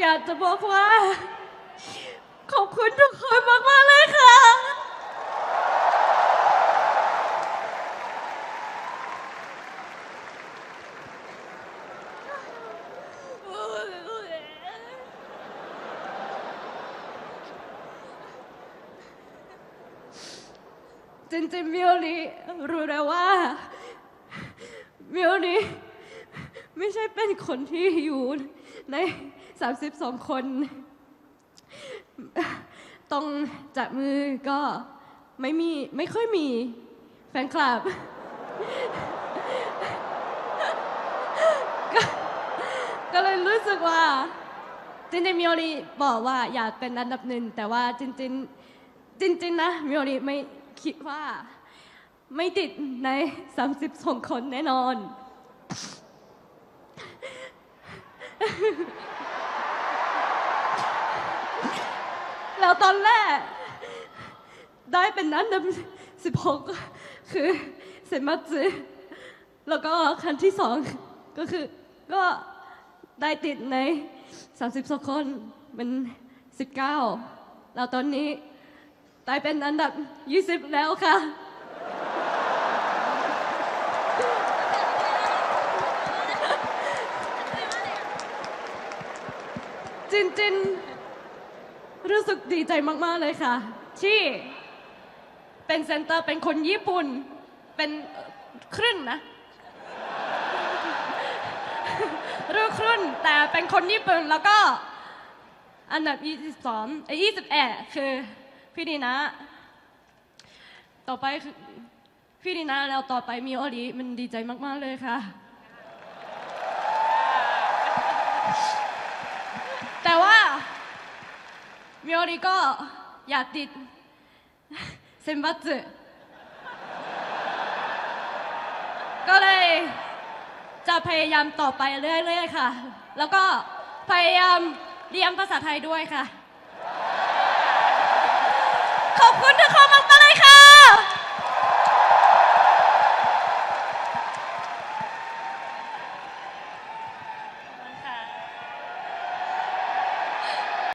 อยากจะบอกว่า ขอบคุณทุกคนมากๆเลยค่ะ จริงๆมิโอริรู้แล้วว่ามิโอริไม่ใช่เป็นคนที่อยู่ใน 32 คน ต้องจับมือก็ไม่มี ไม่ค่อยมี แฟนคลับ ก็เลยรู้สึกว่าจริงๆมิโอริบอกว่าอยากเป็นอันดับหนึ่งแต่ว่าจริงๆจริงๆนะมิโอริไม่คิดว่าไม่ติดใน 32 คนแน่นอน แล้วตอนแรก ได้เป็นอันดับ16คือเซนมัตสึแล้วก็ครั้งที่สองก็คือก็ได้ติดใน32คนเป็น19แล้วตอนนี้ได้เป็นอันดับ20แล้วค่ะจริงๆ รู้สึกดีใจมากๆเลยค่ะ ที่เป็นเซนเตอร์เป็นคนญี่ปุ่น เป็นครึ่งนะรู้ครึ่งแต่เป็นคนญี่ปุ่นแล้วก็อันดับ 22เอ้ย21 คือพี่ดีนะ ต่อไปคือพี่ดีนะแล้วต่อไปมีโอริมันดีใจมาก ๆ เลยค่ะ แต่ว่า มิโอริก็ยาติดเซนบัตสึก็เลยจะพยายามต่อไปเรื่อยๆค่ะ แล้วก็พยายามเรียนภาษาไทยด้วยค่ะ ขอบคุณทุก